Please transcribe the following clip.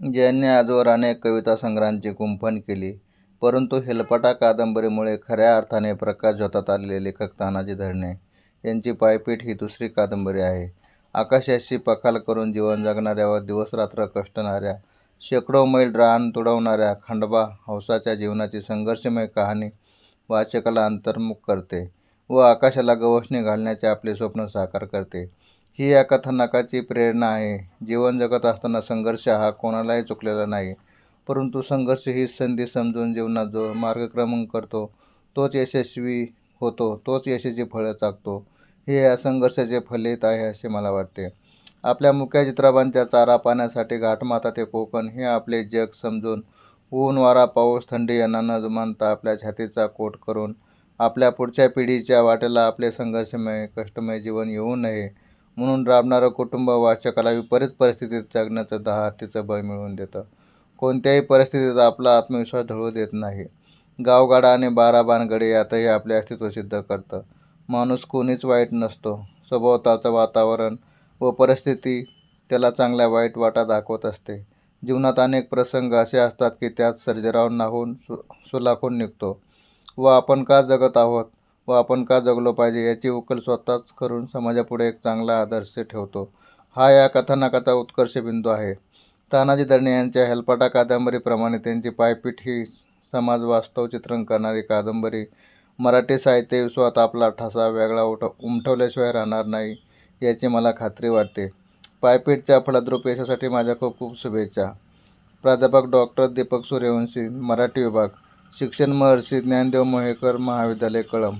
ज्यांनी आजवर अनेक कविता संग्रहांचे गुंफण केली परंतु हेलपाटा कादंबरीमुळे खऱ्या अर्थाने प्रकाशझोतात आलेले लेखक तानाजी धरणे यांची पायपीट ही दुसरी कादंबरी आहे. आकाशाशी पखाल करून जीवन जगणाऱ्या व दिवसरात्र कष्टणाऱ्या, शेकडो मैल रान तुडवणाऱ्या खंडबा हौसाच्या जीवनाची संघर्षमय कहाणी वाचकाला अंतर्मुख करते व आकाशाला गवसणी घालण्याचे आपले स्वप्न साकार करते, ही या कथानकाची प्रेरणा आहे. जीवन जगत असताना संघर्ष हा कोणालाही चुकलेला नाही, परंतु संघर्ष ही संधी समजून जीवनात जो मार्गक्रमण करतो तोच यशस्वी होतो, तोच यशाची फळं चाकतो हे या संघर्षाचे फलित आहे असे मला वाटते. आपल्या मुख्या चित्राबांच्या चारा पाण्यासाठी घाटमाता ते कोकण हे आपले जग समजून ऊन वारा पाऊस थंडी यांना न जुमानता आपल्या छातीचा कोट करून आपल्या पुढच्या पिढीच्या वाटेला आपले संघर्षमय कष्टमय जीवन येऊ नये म्हणून राबणारं कुटुंब वाचकाला विपरीत परिस्थितीत जगण्याचं दहातीचं बळ मिळवून देतं. कोणत्याही परिस्थितीत आपला आत्मविश्वास ढळू देत नाही. गावगाडा आणि बारा भानगडी यातही आपले अस्तित्व सिद्ध करतं. माणूस कोणीच वाईट नसतो. सभोवतालचं वातावरण व परिस्थिती त्याला चांगल्या वाईट वाटा दाखवत असते. जीवनात अनेक प्रसंग असे असतात की त्यात सर्जरावून नाहून सु सुलाखून निघतो व आपण का जगत आहोत व आपण का जगलो पाहिजे याची उकल स्वतःच करून समाजापुढे एक चांगला आदर्श ठेवतो, हा या कथानकाचा उत्कर्ष बिंदू आहे. तानाजी दर्णे यांच्या हेलपाटा कादंबरीप्रमाणे त्यांची पायपीठ ही समाज वास्तव चित्रण करणारी कादंबरी मराठी साहित्य विश्वात आपला ठसा वेगळा उठ उमटवल्याशिवाय राहणार नाही याची मला खात्री वाटते. पायपीठच्या फलद्रूप यशासाठी माझ्या खूप खूप शुभेच्छा. प्राध्यापक डॉक्टर दीपक सूर्यवंशी, मराठी विभाग, शिक्षण महर्षी ज्ञानदेव मोहेकर महाविद्यालय, कळम